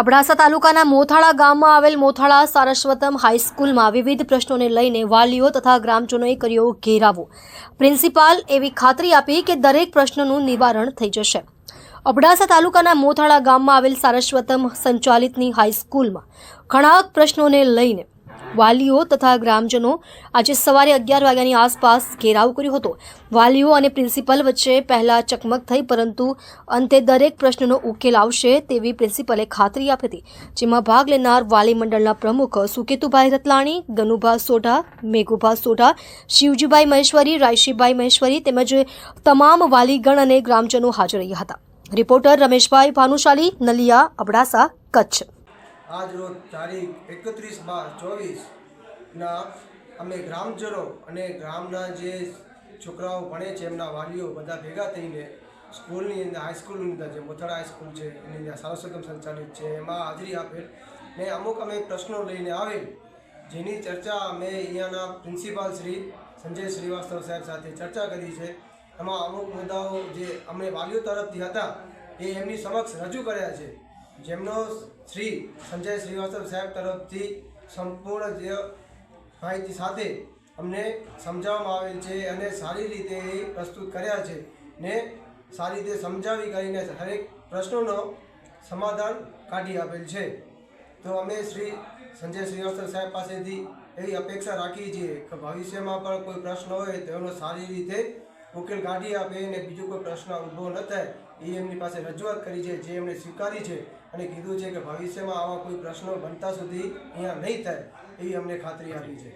અબડાસા તાલુકાના મોથાળા ગામમાં આવેલ મોથાળા સારસ્વતમ હાઈસ્કૂલમાં વિવિધ પ્રશ્નોને લઈને વાલીઓ તથા ગ્રામજનોએ કર્યો ઘેરાવો. પ્રિન્સિપાલ એવી ખાતરી આપી કે દરેક પ્રશ્નનું નિવારણ થઈ જશે. અબડાસા તાલુકાના મોથાળા ગામમાં આવેલ સારસ્વતમ સંચાલિતની હાઈસ્કૂલમાં ઘણા પ્રશ્નોને લઈને વાલીઓ તથા ગ્રામજનો આજે સવારે અગિયાર વાગ્યાની આસપાસ ઘેરાવ કર્યો હતો. વાલીઓ અને પ્રિન્સિપલ વચ્ચે પહેલા ચકમક થઈ, પરંતુ અંતે દરેક પ્રશ્નનો ઉકેલ આવશે તેવી પ્રિન્સિપલે ખાતરી આપી હતી, જેમાં ભાગ લેનાર વાલી મંડળના પ્રમુખ સુકેતુભાઈ રતલાણી ગનુભા સોઢા, મેઘુભા સોઢા, શિવજીભાઈ મહેશ્વરી રાયશીભાઈ મહેશ્વરી તેમજ તમામ વાલીગણ અને ગ્રામજનો હાજર રહ્યા હતા. રિપોર્ટર રમેશભાઈ ભાનુશાલી, નલિયા અબડાસા, કચ્છ. આજ રોજ તારીખ એકત્રીસ બાર ચોવીસના અમે ગ્રામજનો અને ગ્રામના જે છોકરાઓ ભણે છે, એમના વાલીઓ બધા ભેગા થઈને સ્કૂલની અંદર હાઈસ્કૂલની અંદર, જે મોથાળા હાઈસ્કૂલ છે, એની અંદર સારસ્વતમ સંચાલિત છે, એમાં હાજરી આપેલ ને અમુક અમે પ્રશ્નો લઈને આવેલ, જેની ચર્ચા અમે અહીંયાના પ્રિન્સિપાલ શ્રી સંજય શ્રીવાસ્તવ સાહેબ સાથે ચર્ચા કરી છે. એમાં અમુક મુદ્દાઓ જે અમને વાલીઓ તરફથી હતા, એ એમની સમક્ષ રજૂ કર્યા છે. જેમનો શ્રી સંજય શ્રીવાસ્તવ સાહેબ તરફથી સંપૂર્ણ જે માહિતી સાથે અમને સમજાવવામાં આવેલ છે અને સારી રીતે એ પ્રસ્તુત કર્યા છે ને સારી રીતે સમજાવી કરીને હરેક પ્રશ્નોનો સમાધાન કાઢી આપેલ છે. તો અમે શ્રી સંજય શ્રીવાસ્તવ સાહેબ પાસેથી એવી અપેક્ષા રાખીએ છીએ કે ભવિષ્યમાં પણ કોઈ પ્રશ્ન હોય તો એનો સારી રીતે ઉકેલ કાઢી આપે અને બીજો કોઈ પ્રશ્ન ઊભો ન થાય, એ એમની પાસે રજૂઆત કરી છે, જે એમણે સ્વીકારી છે અને કીધું છે કે ભવિષ્યમાં આવા કોઈ પ્રશ્નો બનતા સુધી અહીંયા નહીં થાય, એવી અમને ખાતરી આપી છે.